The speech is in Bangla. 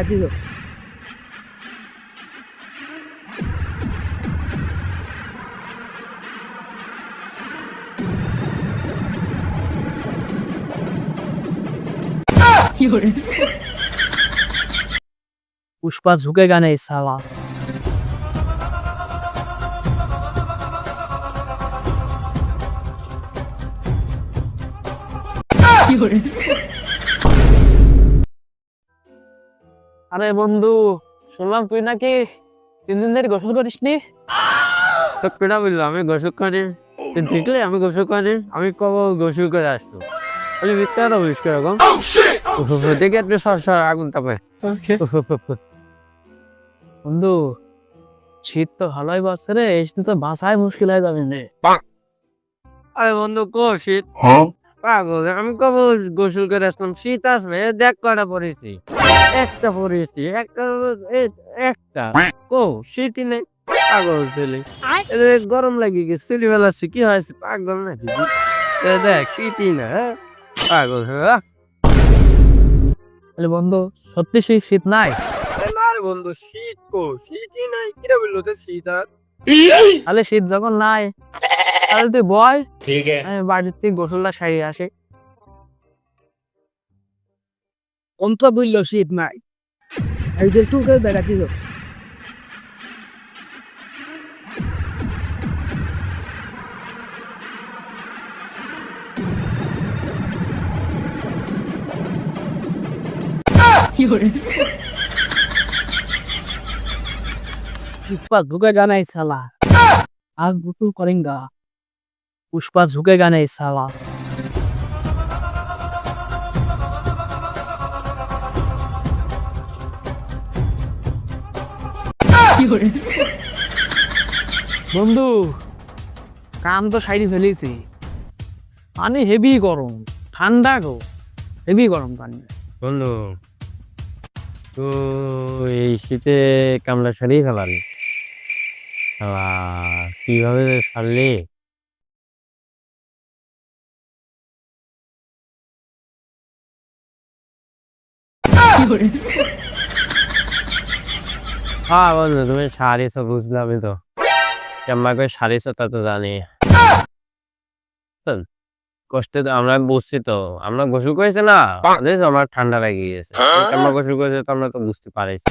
perdido. পুষ্পা ঝুঁকে গানে সালা কি আরে বন্ধু শুনলাম তুই নাকি তিন দিন ধরে গোসল করিস নি তো কেটা বলল আমি গোসল করি? তুই দেখলে আমি গোসল করি? আমি কব গোসল করে আসলো বলি মিথ্যা কথা বলিস কীরকম দেখে একটু সর সর আগুন তাপে। বন্ধু শীত তো ভালোই বাড়ছে রে শীতে তো বাসায় মুশকিল হয়ে যাবে রে। আরে বন্ধু কো শীত? পাগল আমি কব গোসল করে আসলাম শীত আসবে দেখ কটা পরেছি। একটা পরেছি একটা একটা। কো শীতই নেই পাগল ছেলে। গরম লাগি গেছে চুলি বেলাচ্ছি কি হয়েছে পাগল নাকি? দেখ শীতই না হ্যাঁ? পাগল হ্যাঁ? বন্ধু সত্যি সেই শীত নাই? না রে বন্ধু শীত কো শীতই নাই। কিরা বলল তো শীত আর? তাহলে শীত যখন নাই তাহলে তুই বল। ঠিক আছে। বাড়ির থেকে গোসলটা আসে। অন্ত বুঝল শীত নাই একদিন তুই বেড়াতে যাও ঢুকে জানাই সালা। আজ বুটু করেন গা। পুষ্পা ঝুঁকে গানে সালা বন্ধু কাম তো সাইডে ফেলেছি। পানি হেভি গরম ঠান্ডা গো হেভি গরম পানি। বন্ধু তো এই শীতে কামলা সারিয়ে ফেলালি। কীভাবে সারলি হ্যাঁ বন্ধু তুমি সারিয়েছো বুঝলামই তো। কেমন করে সারিয়েছো তা তো জানি। কষ্টে তো আমরা বুঝছি তো। আমরা গোসল করেছি না আমার ঠান্ডা লেগে গেছে কেমন গোসল করেছে তো আমরা তো বুঝতে পারছি।